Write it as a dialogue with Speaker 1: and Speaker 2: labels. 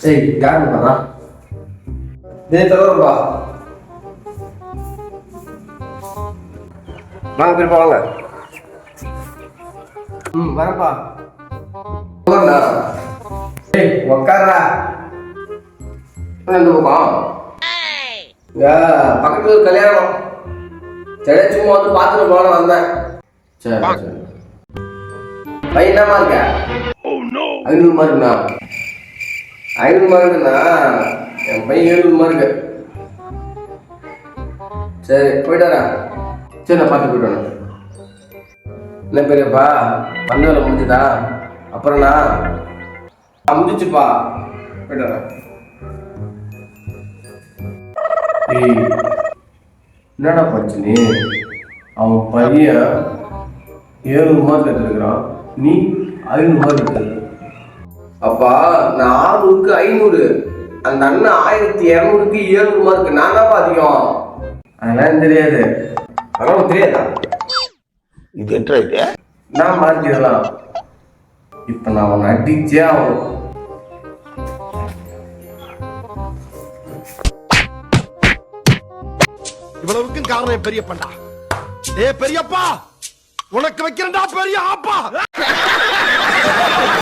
Speaker 1: ஏய் யாரு பாரா டேய் தரவா வாங்க பெரியப்பா வாங்க ம் வரப்பா. ஏய் என்ன இந்த பக்கம் பக்கத்துல கல்யாணம் சரி சும்மா வந்து பார்த்துட்டு போகலாம் வந்தேன் சரி சரி பையன் என்னமா இருக்க ஐநூறு மார்க்குண்ணா ஐநூறு மார்க்குண்ணா என் பையன் எழுநூறு மார்க்கு சரி போயிட்டாரா சரி நான் பார்த்து போயிட்டு என்ன பெரியப்பா பண்ண வேலை முடிஞ்சுதா? அப்புறம்ண்ணா முடிச்சுப்பா போயிட்டாரா என்னடா பிரச்சனை அவன் பையன் ஏழு மார்க் எடுத்துருக்கிறான். நீ ஐநூறு மார்க் எடுத்துருக்க. அப்பா நான் ஆறுநூறுக்கு ஐநூறு. அந்த அண்ணன் ஆயிரத்தி இரநூறுக்கு ஏழுநூறு மார்க் நான் தான் அதிகம். அதெல்லாம் தெரியாது. அதெல்லாம் உனக்கு தெரியாதா?
Speaker 2: இது என்ன இது
Speaker 1: நான் மார்க் இதெல்லாம் இப்போ நான் அவனை அடிச்சே ஆகணும்.
Speaker 3: இவ்வளவுக்கும் காரணம் என் பெரியப்பன்டா. ஏ பெரியப்பா! உனக்கு வைக்கிறேன்டா பெரிய ஆப்பா!